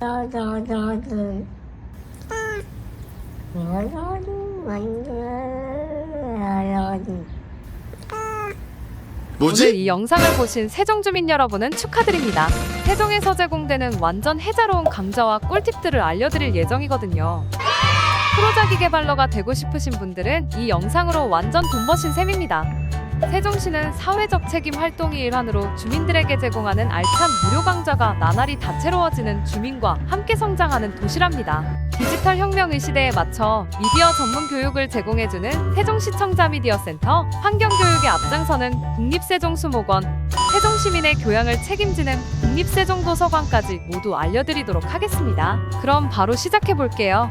너너너는 오늘 뭐지? 이 영상을 보신 세종 주민 여러분은 축하드립니다. 세종에서 제공되는 완전 해자로운 강좌와 꿀팁들을 알려드릴 예정이거든요. 프로자기 개발러가 되고 싶으신 분들은 이 영상으로 완전 돈 버신 셈입니다. 세종시는 사회적 책임 활동의 일환으로 주민들에게 제공하는 알찬 무료 강좌가 나날이 다채로워지는 주민과 함께 성장하는 도시랍니다. 디지털 혁명의 시대에 맞춰 미디어 전문 교육을 제공해주는 세종시청자 미디어 센터, 환경교육에 앞장서는 국립세종수목원, 세종시민의 교양을 책임지는 국립세종도서관까지 모두 알려드리도록 하겠습니다. 그럼 바로 시작해볼게요.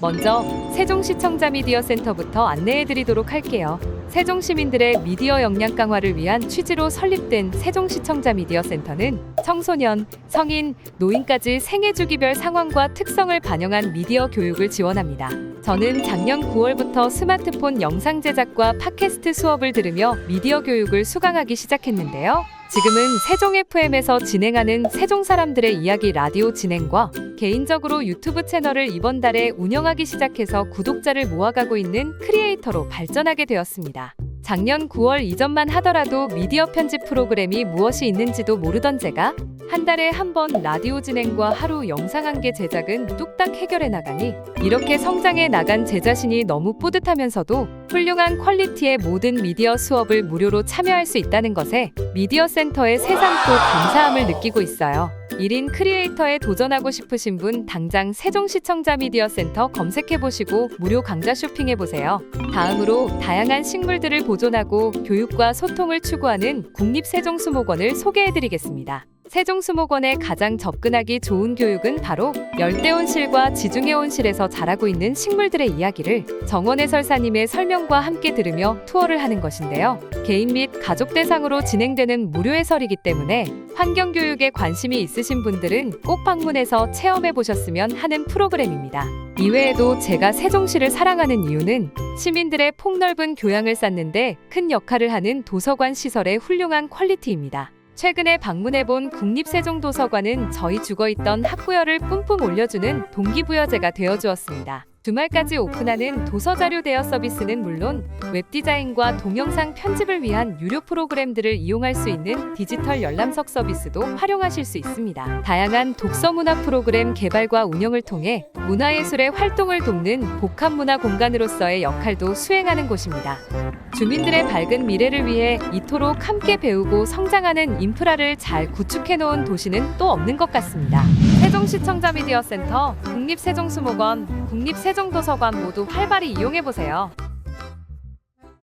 먼저 세종시청자 미디어 센터부터 안내해드리도록 할게요. 세종 시민들의 미디어 역량 강화를 위한 취지로 설립된 세종시청자 미디어 센터는 청소년, 성인, 노인까지 생애 주기별 상황과 특성을 반영한 미디어 교육을 지원합니다. 저는 작년 9월부터 스마트폰 영상 제작과 팟캐스트 수업을 들으며 미디어 교육을 수강하기 시작했는데요. 지금은 세종 FM에서 진행하는 세종 사람들의 이야기 라디오 진행과 개인적으로 유튜브 채널을 이번 달에 운영하기 시작해서 구독자를 모아가고 있는 크리에이터로 발전하게 되었습니다. 작년 9월 이전만 하더라도 미디어 편집 프로그램이 무엇이 있는지도 모르던 제가 한 달에 한 번 라디오 진행과 하루 영상 한 개 제작은 뚝딱 해결해 나가니 이렇게 성장해 나간 제 자신이 너무 뿌듯하면서도 훌륭한 퀄리티의 모든 미디어 수업을 무료로 참여할 수 있다는 것에 미디어 센터의 새삼도 감사함을 느끼고 있어요. 1인 크리에이터에 도전하고 싶으신 분 당장 세종시청자 미디어 센터 검색해 보시고 무료 강좌 쇼핑해 보세요. 다음으로 다양한 식물들을 보존하고 교육과 소통을 추구하는 국립세종수목원을 소개해 드리겠습니다. 세종수목원에 가장 접근하기 좋은 교육은 바로 열대온실과 지중해온실에서 자라고 있는 식물들의 이야기를 정원 해설사님의 설명과 함께 들으며 투어를 하는 것인데요. 개인 및 가족 대상으로 진행되는 무료 해설이기 때문에 환경교육에 관심이 있으신 분들은 꼭 방문해서 체험해 보셨으면 하는 프로그램입니다. 이외에도 제가 세종시를 사랑하는 이유는 시민들의 폭넓은 교양을 쌓는데 큰 역할을 하는 도서관 시설의 훌륭한 퀄리티입니다. 최근에 방문해본 국립세종도서관은 저희 죽어있던 학구열을 뿜뿜 올려주는 동기부여제가 되어주었습니다. 주말까지 오픈하는 도서자료 대여 서비스는 물론 웹디자인과 동영상 편집을 위한 유료 프로그램들을 이용할 수 있는 디지털 열람석 서비스도 활용하실 수 있습니다. 다양한 독서 문화 프로그램 개발과 운영을 통해 문화예술의 활동을 돕는 복합문화 공간으로서의 역할도 수행하는 곳입니다. 주민들의 밝은 미래를 위해 이토록 함께 배우고 성장하는 인프라를 잘 구축해 놓은 도시는 또 없는 것 같습니다. 세종시청자 미디어 센터, 국립세종수목원, 국립세종도서관 모두 활발히 이용해 보세요.